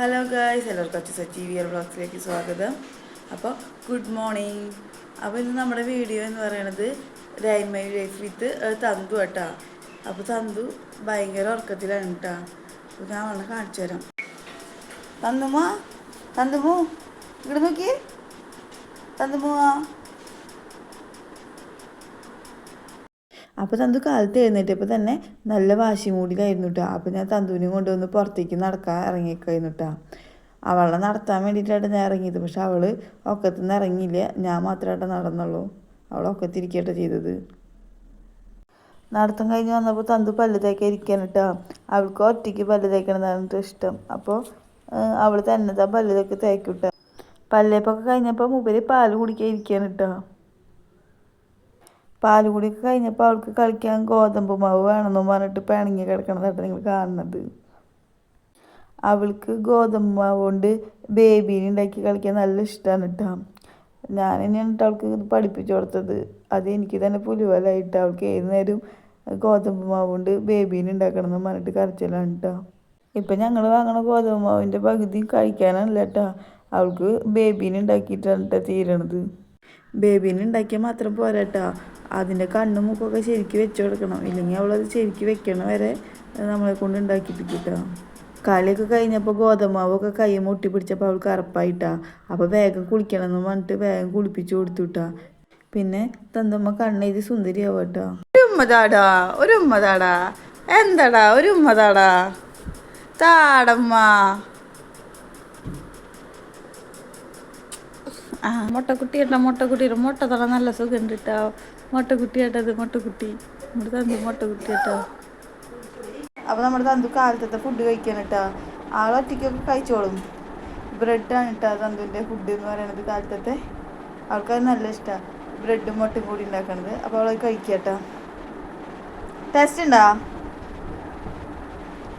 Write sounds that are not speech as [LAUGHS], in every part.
Hello guys എല്ലാവർക്കും അച്ഛൻ Sachi wear ബ്ലോഗ്സിലേക്ക് സ്വാഗതം. അപ്പോൾ ഗുഡ് മോർണിംഗ്. അപ്പോൾ ഇന്ന് നമ്മുടെ വീഡിയോ എന്ന് പറയണത് line my life with Thanthu കേട്ടാ. അപ്പോൾ തന്തു ഭയങ്കര ഉറക്കത്തിലാണ് കേട്ടാ. അപ്പോൾ ഞാൻ വന്ന് കാണിച്ചു തരാം. തന്തുമോ തന്തുമോ ഇവിടെ നോക്കിയേ. തന്തുമോവാ അപ്പോൾ തന്തു കാലത്ത് എഴുന്നേറ്റപ്പോൾ തന്നെ നല്ല വാശി മൂടിലായിരുന്നു കേട്ടോ അപ്പോൾ ഞാൻ തന്തുവിനെ കൊണ്ടുവന്ന് പുറത്തേക്ക് നടക്കാൻ ഇറങ്ങിക്കായിരുന്നു കേട്ടോ അവളെ നടത്താൻ വേണ്ടിയിട്ടാണ് ഞാൻ ഇറങ്ങിയത്. പക്ഷെ അവൾ ഒക്കത്തുനിന്ന് ഇറങ്ങിയില്ല. ഞാൻ മാത്രമായിട്ട് നടന്നുള്ളൂ. അവൾ ഒക്കത്തിരിക്കട്ടെ ചെയ്തത്. നടത്തം കഴിഞ്ഞ് വന്നപ്പോൾ തന്തു പല്ല് തേക്കാൻ ഇരിക്കാൻ കേട്ടോ അവൾക്ക് ഒറ്റയ്ക്ക് പല്ല് തേക്കണതാണ് ഇഷ്ടം. അപ്പോൾ അവൾ തന്നെ താ പല്ല് തേക്ക് തേക്കും കേട്ടോ പല്ലേപ്പൊക്കെ കഴിഞ്ഞപ്പോൾ മുമ്പിൽ പാൽ കുടിക്കാൻ ഇരിക്കാൻ കേട്ടോ പാൽ കുടിയൊക്കെ കഴിഞ്ഞപ്പോൾ അവൾക്ക് കളിക്കാൻ ഗോതമ്പ് മാവ് വേണമെന്നും പറഞ്ഞിട്ട് പിണങ്ങി കിടക്കണതായിട്ട് നിങ്ങൾ കാണുന്നത്. അവൾക്ക് ഗോതമ്പ് മാവ് കൊണ്ട് ബേബീനെ ഉണ്ടാക്കി കളിക്കാൻ നല്ല ഇഷ്ടമാണ് കേട്ടോ. ഞാൻ തന്നെയാണ് അവൾക്ക് ഇത് പഠിപ്പിച്ചു കൊടുത്തത്. അത് എനിക്ക് തന്നെ പുലുവലായിട്ട് അവൾക്ക് ഏത് നേരം ഗോതമ്പ് മാവ് കൊണ്ട് ബേബീനെ ഉണ്ടാക്കണം എന്ന് പറഞ്ഞിട്ട് കരച്ചിലാണ് കേട്ടോ ഇപ്പം ഞങ്ങൾ വാങ്ങണ ഗോതമ്പ് മാവിന്റെ പകുതി കഴിക്കാനല്ല കേട്ടോ അവൾക്ക് ബേബീനെ ഉണ്ടാക്കിയിട്ടാണ് കേട്ടോ തീരണത്. ബേബീനെ ഉണ്ടാക്കിയാൽ മാത്രം പോരാട്ടോ. അതിന്റെ കണ്ണും മുക്കൊക്കെ ശരിക്ക് വെച്ച് കൊടുക്കണം. ഇല്ലെങ്കിൽ അവളത് ശരിക്ക് വെക്കണ വരെ നമ്മളെ കൊണ്ട് ഉണ്ടാക്കിപ്പിക്കിട്ടോ. കളിയൊക്കെ കഴിഞ്ഞപ്പോൾ ഗോതമാവൊക്കെ കൈ മുട്ടി പിടിച്ചപ്പോൾ അവൾക്ക് അറപ്പായിട്ടാ. അപ്പോൾ വേഗം കുളിക്കണം എന്ന് പറഞ്ഞിട്ട് വേഗം കുളിപ്പിച്ചു കൊടുത്തുട്ടാ. പിന്നെ തന്തമ്മ കണ്ണെഴുതി സുന്ദരിയാവട്ടോ. ഒരു ഉമ്മതാടാ ഒരു ഉമ്മതാടാ എന്താടാ ഒരു ഉമ്മതാടാ താടമ്മ. ആ. മുട്ടക്കുട്ടി. കേട്ടോ മുട്ടക്കുട്ടിയുടെ മുട്ട തല നല്ല സുഖമുണ്ട് കേട്ടോ മുട്ടക്കുട്ടി കേട്ടത് മുട്ടക്കുട്ടി. നമ്മുടെ തന്തു മുട്ടക്കുട്ടി കേട്ടോ അപ്പോൾ നമ്മുടെ തന്തു കാലത്തത്തെ ഫുഡ് കഴിക്കാൻ കേട്ടോ ആൾ ഒറ്റയ്ക്കൊക്കെ കഴിച്ചോളും. ബ്രെഡാണ് കേട്ടോ തന്തുവിന്റെ ഫുഡ് എന്ന് പറയുന്നത് കാലത്തത്തെ. ആൾക്കത് നല്ല ഇഷ്ടമാണ് ബ്രെഡും മുട്ടയും കൂടി ഉണ്ടാക്കണത്. അപ്പോൾ അവൾ കഴിക്കുക കേട്ടോ ടേസ്റ്റ് ഉണ്ടോ?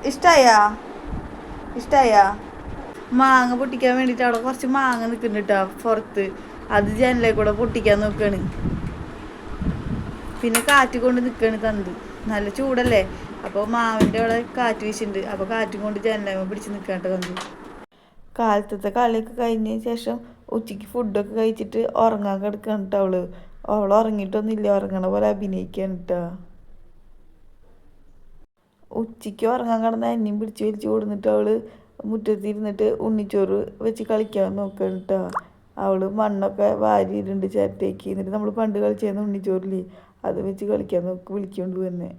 ഇഷ്ടായാ? ഇഷ്ടായാ? മാങ്ങ പൊട്ടിക്കാൻ വേണ്ടിയിട്ട് അവിടെ കുറച്ച് മാങ്ങ നിൽക്കുന്നുണ്ട് കേട്ടോ പുറത്ത്. അത് ജനലേ കൂടെ പൊട്ടിക്കാൻ നോക്കാണ്. പിന്നെ കാറ്റ് കൊണ്ട് നിൽക്കുകയാണ് തന്ത് നല്ല ചൂടല്ലേ? അപ്പോൾ മാവിന്റെ അവിടെ കാറ്റ് വീശുന്നുണ്ട് അപ്പോൾ കാറ്റ് കൊണ്ട് ജനലമ്മ പിടിച്ച് നിൽക്കാണ്ട് തന്ത് കാലത്തത്തെ കളിയൊക്കെ കഴിഞ്ഞതിന് ശേഷം ഉച്ചയ്ക്ക് ഫുഡൊക്കെ കഴിച്ചിട്ട് ഉറങ്ങാൻ കിടക്കാണ് കേട്ടോ അവൾ. അവൾ ഉറങ്ങിയിട്ടൊന്നുമില്ല. ഉറങ്ങണ പോലെ അഭിനയിക്കാണ് കേട്ടോ. ഉച്ചയ്ക്ക് ഉറങ്ങാൻ കിടന്ന എന്നെയും പിടിച്ച് വലിച്ചു കൊടുന്നിട്ട് അവൾ മുറ്റത്തിരുന്നിട്ട് ഉണ്ണിച്ചോറ് വെച്ച് കളിക്കാൻ നോക്കണം കേട്ടോ അവൾ മണ്ണൊക്കെ വാരിയിട്ടുണ്ട് ചിരട്ടേക്ക് എന്നിട്ട് നമ്മൾ പണ്ട് കളിച്ചിരുന്ന ഉണ്ണിച്ചോറില്ലേ അത് വെച്ച് കളിക്കാൻ നോക്കി വിളിക്കൊണ്ട് തന്നെ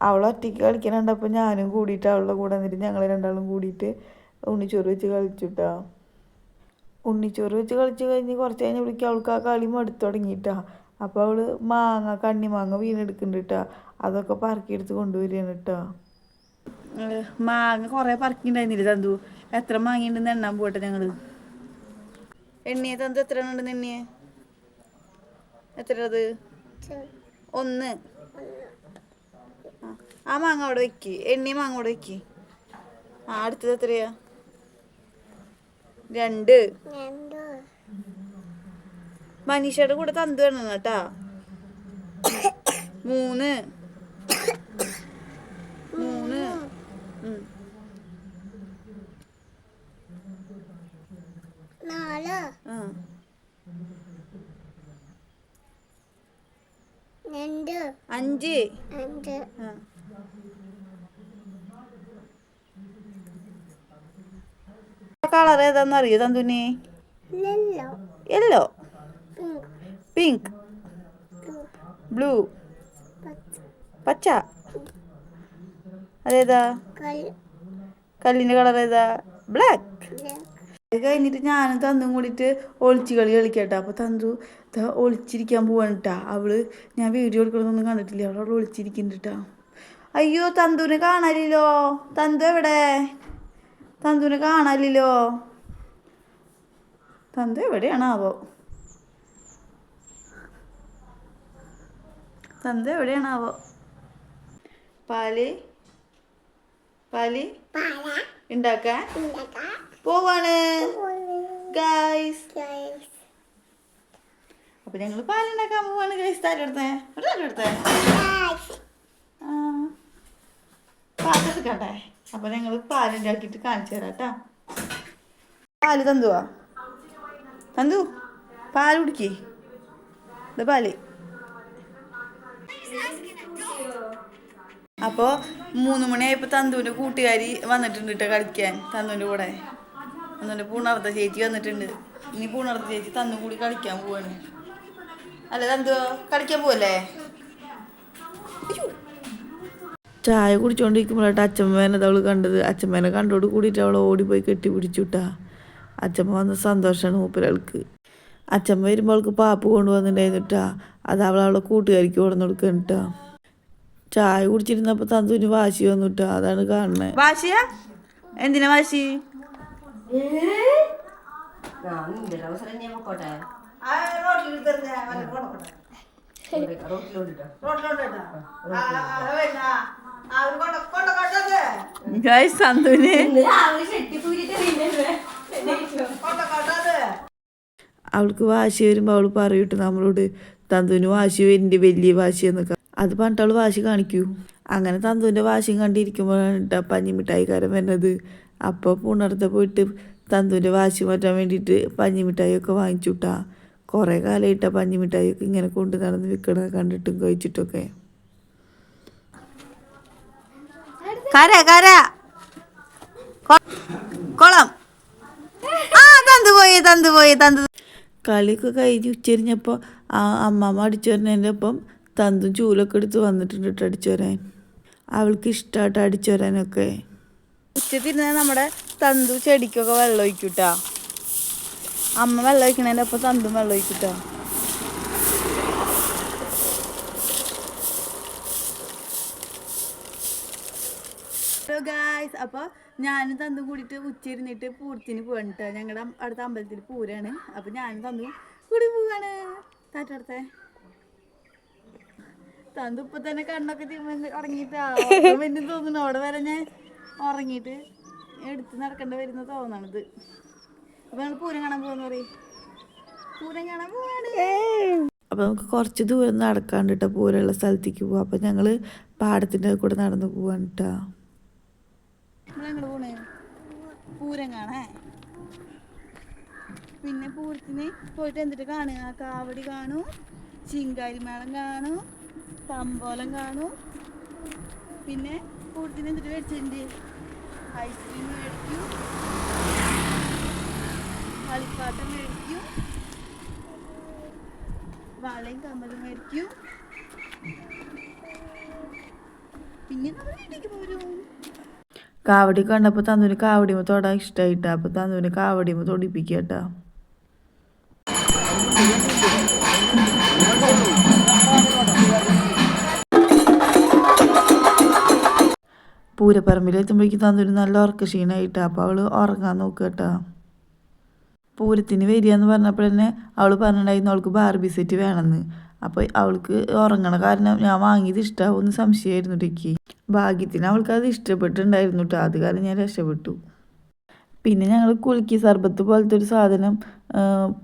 അവൾ ഒറ്റയ്ക്ക് കളിക്കാനുണ്ടപ്പോൾ ഞാനും കൂടിയിട്ട് അവളുടെ കൂടെ എന്നിട്ട് ഞങ്ങൾ രണ്ടാളും കൂടിയിട്ട് ഉണ്ണിച്ചോറ് വെച്ച് കളിച്ചുട്ടാ. ഉണ്ണിച്ചോറ് വെച്ച് കളിച്ച് കഴിഞ്ഞ് കുറച്ച് കഴിഞ്ഞ് വിളിക്കുക അവൾക്ക് ആ കളി മടുത്തു തുടങ്ങിയിട്ടാ. അപ്പോൾ അവൾ മാങ്ങ കണ്ണിമാങ്ങ വീണെടുക്കുന്നുണ്ട് കേട്ടോ അതൊക്കെ പറക്കിയെടുത്ത് കൊണ്ടുവരികയാണ് കേട്ടോ മാങ്ങ കുറേ പറക്കിണ്ടായിരുന്നില്ല തന്തു? എത്ര മാങ്ങ ഉണ്ടെന്ന് എണ്ണാൻ പോട്ടെ ഞങ്ങൾ? എണ്ണിയ തന്തു എത്ര ഉണ്ടെന്ന് എണ്ണിയെ എത്ര അത് ഒന്ന്. ആ. മാങ്ങ അവിടെ വെക്ക്. എണ്ണിയ മാങ്ങ അവിടെ വെക്ക്. ആ അടുത്തത് എത്രയാ? രണ്ട്. മനീഷയുടെ കൂടെ തന്തു വേണം കേട്ടാ മൂന്ന്. നാല്. രണ്ട്. അഞ്ച്. അഞ്ച്. കളർ ഏതാന്ന് അറിയോ തന്തുനി യെല്ലോ. പിങ്ക്. ബ്ലൂ. പച്ച. അതേതാ? കല്ലിന്റെ കല്ലിന്റെ കളർ ഏതാ? ബ്ലാക്ക്. അത് കഴിഞ്ഞിട്ട് ഞാനും തന്നും കൂടിയിട്ട് ഒളിച്ച് കളി കളിക്കട്ടെ. അപ്പോൾ തന്തു ഒളിച്ചിരിക്കാൻ പോവാണ് അവൾ ഞാൻ വീഡിയോ എടുക്കണമെന്നൊന്നും കണ്ടിട്ടില്ല. അവൾ അവിടെ ഒളിച്ചിരിക്കുന്നുണ്ട് അയ്യോ തന്തുവിനെ കാണാനില്ലോ തന്തു എവിടെ? തന്തുവിനെ കാണാനില്ലോ തന്തു എവിടെയാണ് ആവോ? തന്തു എവിടെയാണ് ആവോ? പാൽ പാല ഉണ്ടാക്കാൻ ഉണ്ടാക്കാം പോവാണ്. ഗൈസ് അപ്പൊ ഞങ്ങൾ പാലുണ്ടാക്കാൻ പോവാണ്. ഗൈസ് താരെടുത്തേ ഒരു താരെടുത്തേ ഗൈസ് ആ. പാത്തെടുക്കട്ടെ അപ്പൊ ഞങ്ങൾ പാലുണ്ടാക്കിയിട്ട് കാണിച്ചു തരാം കേട്ടാ. പാൽ തന്തുവാ? തന്തു പാൽ കുടിക്കേ. ഇത് പാൽ. അപ്പോൾ മൂന്ന് മണിയായപ്പോൾ തന്തുവിന്റെ കൂട്ടുകാരി വന്നിട്ടുണ്ട് കേട്ടോ കളിക്കാൻ. തന്തുവിന്റെ കൂടെ. തന്തുവിന്റെ പൂണർത്ത ചേച്ചി വന്നിട്ടുണ്ട്. ഇനി പൂണർത്ത ചേച്ചി തന്നു കൂടി കളിക്കാൻ പോവാണ്. അല്ല തന്തു കളിക്കാൻ പോവല്ലേ? ചായ കുടിച്ചോണ്ടിരിക്കുമ്പോഴാട്ട് അച്ഛമ്മേനെ അവൾ കണ്ടത്. അച്ഛമ്മേനെ കണ്ടോട് കൂടിയിട്ട് അവൾ ഓടിപ്പോയി കെട്ടി പിടിച്ചുട്ടാ അച്ഛമ്മ വന്ന സന്തോഷമാണ് മൂപ്പരാൾക്ക് അച്ഛമ്മ വരുമ്പോൾ അവൾക്ക് പാപ്പ് കൊണ്ടുവന്നിട്ടുണ്ടായിരുന്നിട്ടാ അത് അവൾ അവളെ കൂട്ടുകാരിക്ക് കൊണ്ടു കൊടുക്കണിട്ടാ ചായ കുടിച്ചിരുന്നപ്പോ തന്തുവിന് വാശി വന്നിട്ട്. അതാണ് കാണുന്നത് വാശിയാ? എന്തിനാ വാശി? അവൾക്ക് വാശി വരുമ്പോൾ അവൾ പറയൂട്ട് നമ്മളോട് തന്തുവിന് വാശി വരുന്നുണ്ട് വലിയ വാശി എന്നൊക്കെ അത് പറഞ്ഞിട്ട് അവൾ വാശി കാണിക്കൂ. അങ്ങനെ തന്തുവിന്റെ വാശിയും കണ്ടിരിക്കുമ്പോഴാണ് കേട്ടോ പഞ്ഞിമിഠായിക്കാരൻ വരുന്നത്. അപ്പോൾ പുണർത്തെ പോയിട്ട് തന്തുവിന്റെ വാശി മാറ്റാൻ വേണ്ടിയിട്ട് പഞ്ഞിമിഠായിയൊക്കെ വാങ്ങിച്ചു കിട്ടാ കുറേ കാലമായിട്ട് പഞ്ഞിമിഠായിയൊക്കെ ഇങ്ങനെ കൊണ്ട് നടന്ന് വിൽക്കണത് കണ്ടിട്ടും കഴിച്ചിട്ടൊക്കെ. കര കര. കൊളം. ആ തന്തു പോയി തന്തു പോയി തന്തു. കളിയൊക്കെ കഴിഞ്ഞ് ഉച്ചരിഞ്ഞപ്പോൾ ആ അമ്മമ്മ അടിച്ചു വരുന്നതിന്റെ ഒപ്പം തന്തും ചൂലൊക്കെ എടുത്ത് വന്നിട്ടുണ്ട് കേട്ടോ അടിച്ചു വരാൻ. അവൾക്ക് ഇഷ്ടമായിട്ട് അടിച്ചു വരാനൊക്കെ. നമ്മുടെ തന്തു ചെടിക്കൊക്കെ വെള്ളം ഒഴിക്കൂട്ടാ. അമ്മ വെള്ളം ഒഴിക്കണതിന്റെ ഒപ്പം തന്തും വെള്ളം ഒഴിക്കൂട്ടാ. ഹലോ ഗായ്സ് അപ്പോൾ ഞാനും തന്നു കൂടിയിട്ട് ഉച്ചയിരുന്നിട്ട് പൂരത്തിന് പോകണിട്ട് ഞങ്ങളുടെ അടുത്ത അമ്പലത്തിൽ പൂരാണ്. അപ്പോൾ ഞാനും തന്നു കൂടി പോവാണ്. താറ്റടുത്തെ തന്തു ഇപ്പൊ തന്നെ കണ്ണൊക്കെ ഉറങ്ങിട്ടാ പിന്നെ [LAUGHS] തോന്നുന്നു. അവിടെ വരെ ഞാൻ ഉറങ്ങിയിട്ട് എടുത്ത് നടക്കേണ്ട വരുന്ന തോന്നണത്. അപ്പൊ ഞങ്ങൾ പൂരം കാണാൻ പോകുന്ന പറയും. പൂരം കാണാൻ പോവാണ്. അപ്പൊ നമുക്ക് കുറച്ച് ദൂരം നടക്കാണ്ട് കേട്ടോ പൂരമുള്ള സ്ഥലത്തേക്ക് പോവാം. അപ്പൊ ഞങ്ങൾ പാടത്തിന്റെ കൂടെ നടന്നു പോവാണ് കേട്ടോ പോണേ? പൂരം കാണേ പിന്നെ പൂരത്തിന് പോയിട്ട് എന്നിട്ട് കാണുക? കാവടി കാണൂ ചിങ്കാരിമേളം കാണൂ തമ്പോലം കാണും. പിന്നെ പൂരത്തിന് എന്നിട്ട് മേടിച്ചിട്ടുണ്ട് ഐസ്ക്രീം മേടിക്കും. കളിപ്പാട്ടം മേടിക്കും. വളയും കമ്മലും മേടിക്കും. പിന്നെ നമ്മൾ വീട്ടിലേക്ക് പോരും. കാവടി കണ്ടപ്പോൾ തന്നൂര് കാവടിമ തൊടാൻ ഇഷ്ടമായിട്ടാ അപ്പോൾ തന്നൂര് കാവടിമ തൊടിപ്പിക്കട്ടാ. പൂരപ്പറമ്പിലെത്തുമ്പോഴേക്കും തന്നൊരു നല്ല ഉറക്ക ക്ഷീണമായിട്ട് അപ്പോൾ അവൾ ഉറങ്ങാൻ നോക്കുക കേട്ടോ. പൂരത്തിന് വരിക എന്ന് പറഞ്ഞപ്പോൾ തന്നെ അവൾ പറഞ്ഞിട്ടുണ്ടായിരുന്നു അവൾക്ക് ബാർബി സെറ്റ് വേണമെന്ന്. അപ്പോൾ അവൾക്ക് ഉറങ്ങണ കാരണം ഞാൻ വാങ്ങിയത് ഇഷ്ടമാവുമെന്ന് സംശയമായിരുന്നു ടിക്ക്. ഭാഗ്യത്തിന് അവൾക്ക് അത് ഇഷ്ടപ്പെട്ടിട്ടുണ്ടായിരുന്നു കേട്ടോ അത് കാരണം ഞാൻ രക്ഷപ്പെട്ടു. പിന്നെ ഞങ്ങൾ കുലുക്കി സർബത്ത് പോലത്തെ ഒരു സാധനം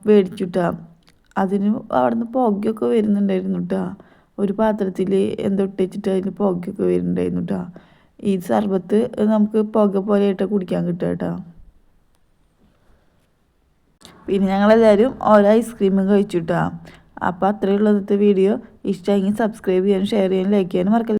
മേടിച്ചുട്ടാ അതിന് അവിടുന്ന് പുകയൊക്കെ വരുന്നുണ്ടായിരുന്നു കേട്ടോ ഒരു പാത്രത്തിൽ എന്തോ അതിന് പുകയൊക്കെ വരുന്നുണ്ടായിരുന്നു കേട്ടാ ഈ സർബത്ത് നമുക്ക് പുക പോലെ ആയിട്ട് കുടിക്കാൻ കിട്ടും കേട്ടോ. പിന്നെ ഞങ്ങളെല്ലാവരും ഓരോ ഐസ്ക്രീമും കഴിച്ചു കേട്ടോ അപ്പോൾ അത്രയുള്ള വീഡിയോ ഇഷ്ടമെങ്കിൽ സബ്സ്ക്രൈബ് ചെയ്യാനും ഷെയർ ചെയ്യാനും ലൈക്ക് ചെയ്യാനും മറക്കല്ല.